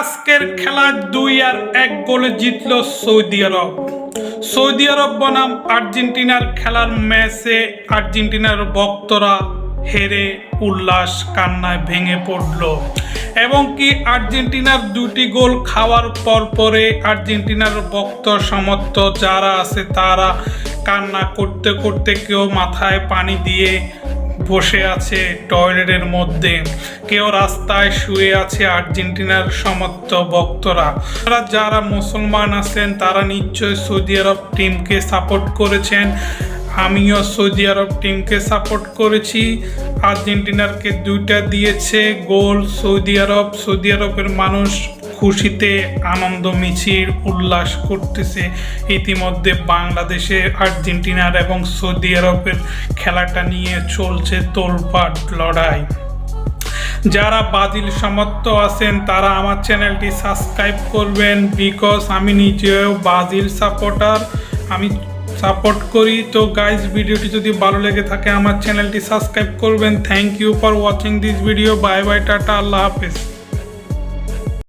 আজকের খেলায় দুই আর এক গোলে জিতল সৌদি আরব। সৌদি আরব বনাম আর্জেন্টিনার খেলার ম্যাচে আর্জেন্টিনার ভক্তরা হেরে উল্লাস কান্নায় ভেঙে পড়ল। এবং কি আর্জেন্টিনার দুটি গোল খাওয়ার পর পরে আর্জেন্টিনার ভক্ত সমর্থ যারা আছে তারা কান্না করতে করতে কেউ মাথায় পানি দিয়ে বসে আছে টয়লেটের মধ্যে। কেউ রাস্তায় শুয়ে আছে আর্জেন্টিনার সমর্থ ভক্তরা। তারা যারা মুসলমান আছেন, তারা নিশ্চয়ই সৌদি আরব টিমকে সাপোর্ট করেছেন। আমিও সৌদি আরব টিমকে সাপোর্ট করেছি। আর্জেন্টিনারকে দুইটা দিয়েছে গোল সৌদি আরব। সৌদি আরবের মানুষ খুশিতে আনন্দ মিছিল উল্লাস করতেছে। ইতিমধ্যে বাংলাদেশে আর্জেন্টিনার এবং সৌদি আরবের খেলাটা নিয়ে চলছে তোলপাট লড়াই। যারা বাজিল সমর্থ আছেন, তারা আমার চ্যানেলটি সাবস্ক্রাইব করবেন বিকজ আমি নিজেও বাজিল সাপোর্টার আমি সাপোর্ট করি। তো গাইজ ভিডিওটি যদি ভালো লেগে থাকে, আমার চ্যানেলটি সাবস্ক্রাইব করবেন। Thank you for watching this video bye bye tata, আল্লাহ হাফেজ।